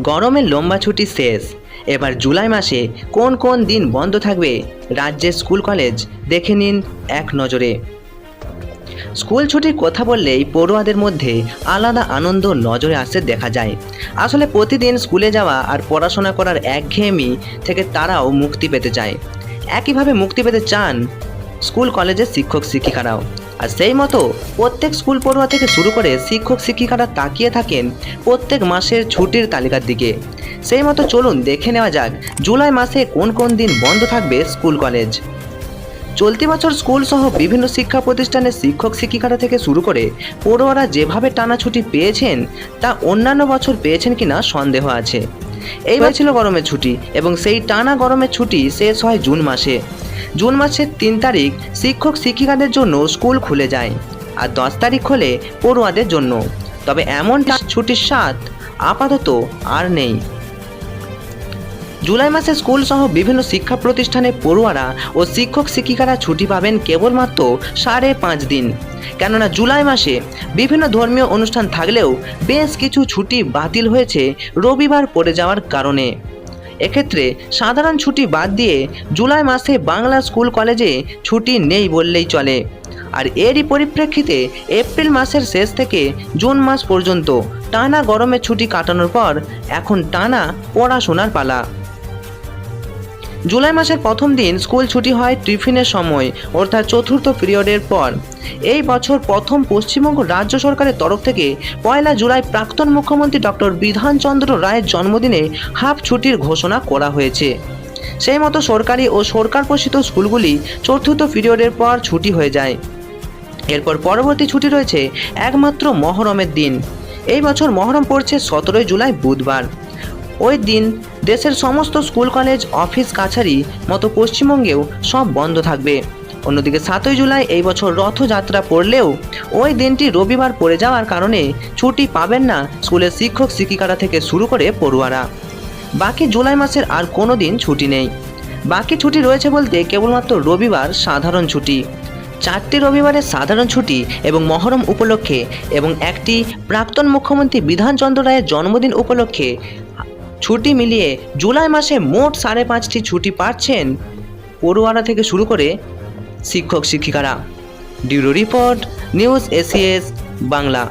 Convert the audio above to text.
গরমের লম্বা ছুটি শেষ। এবার জুলাই মাসে কোন কোন দিন বন্ধ থাকবে রাজ্যের স্কুল কলেজ দেখে নিন এক নজরে। স্কুল ছুটির কথা বললেই পড়ুয়াদের মধ্যে আলাদা আনন্দ নজরে আসতে দেখা যায়। আসলে প্রতিদিন স্কুলে যাওয়া আর পড়াশোনা করার একঘেয়েমি থেকে তারাও মুক্তি পেতে চায়। একইভাবে মুক্তি পেতে চান স্কুল কলেজের শিক্ষক শিক্ষিকারাও আর সেই মতো প্রত্যেক স্কুল পড়ুয়া থেকে শুরু করে শিক্ষক শিক্ষিকারা তাকিয়ে থাকেন প্রত্যেক মাসের ছুটির তালিকার দিকে। সেই মতো চলুন দেখে নেওয়া যাক জুলাই মাসে কোন কোন দিন বন্ধ থাকবে স্কুল কলেজ। চলতি বছর স্কুল সহ বিভিন্ন শিক্ষা প্রতিষ্ঠানের শিক্ষক শিক্ষিকারা থেকে শুরু করে পড়ুয়ারা যেভাবে টানা ছুটি পেয়েছেন, তা অন্যান্য বছর পেয়েছেন কিনা সন্দেহ আছে। এই ছিল গরমের ছুটি এবং সেই টানা গরমের ছুটি শেষ হয় জুন মাসে। জুন মাসের তিন তারিখ শিক্ষক শিক্ষিকাদের জন্য স্কুল খুলে যায় আর দশ তারিখ হলে পড়ুয়াদের জন্য। তবে এমন ছুটির স্বাদ আপাতত আর নেই। জুলাই মাসে স্কুল সহ বিভিন্ন শিক্ষা প্রতিষ্ঠানে পড়ুয়ারা ও শিক্ষক শিক্ষিকারা ছুটি পাবেন কেবলমাত্র সাড়ে পাঁচ দিন। কেননা জুলাই মাসে বিভিন্ন ধর্মীয় অনুষ্ঠান থাকলেও বেশ কিছু ছুটি বাতিল হয়েছে রবিবার পড়ে যাওয়ার কারণে। এক্ষেত্রে সাধারণ ছুটি বাদ দিয়ে জুলাই মাসে বাংলা স্কুল কলেজে ছুটি নেই বললেই চলে। আর এরই পরিপ্রেক্ষিতে এপ্রিল মাসের শেষ থেকে জুন মাস পর্যন্ত টানা গরমে ছুটি কাটানোর পর এখন টানা পড়াশোনার পালা। জুলাই মাসের প্রথম দিন স্কুল ছুটি হয় টিফিনের সময়, অর্থাৎ চতুর্থ পিরিয়ডের পর। এই বছর প্রথম পশ্চিমবঙ্গ রাজ্য সরকারের তরফ থেকে পয়লা জুলাই প্রাক্তন মুখ্যমন্ত্রী ডক্টর বিধানচন্দ্র রায়ের জন্মদিনে হাফ ছুটির ঘোষণা করা হয়েছে। সেই মতো সরকারি ও সরকার পোষিত স্কুলগুলি চতুর্থ পিরিয়ডের পর ছুটি হয়ে যায়। এরপর পরবর্তী ছুটি রয়েছে একমাত্র মহরমের দিন। এই বছর মহরম পড়ছে সতেরোই জুলাই বুধবার। ওই দিন দেশের সমস্ত স্কুল, কলেজ, অফিস, কাছারি মতো পশ্চিমবঙ্গেও সব বন্ধ থাকবে। অন্যদিকে সাতই জুলাই এই বছর রথযাত্রা পড়লেও ওই দিনটি রবিবার পড়ে যাওয়ার কারণে ছুটি পাবেন না স্কুলের শিক্ষক, শিক্ষিকারা থেকে শুরু করে পড়ুয়ারা। বাকি জুলাই মাসের আর কোনো দিন ছুটি নেই। বাকি ছুটি রয়েছে বলতে কেবলমাত্র রবিবার সাধারণ ছুটি। চারটি রবিবারের সাধারণ ছুটি এবং মহরম উপলক্ষে এবং একটি প্রাক্তন মুখ্যমন্ত্রী বিধানচন্দ্র রায়ের জন্মদিন উপলক্ষে ছুটি মিলিয়ে জুলাই মাসে মোট সাড়ে পাঁচটি ছুটি পাচ্ছেন পড়ুয়ারা থেকে শুরু করে শিক্ষক শিক্ষিকারা ডিউরো report, news A C S, Bangla.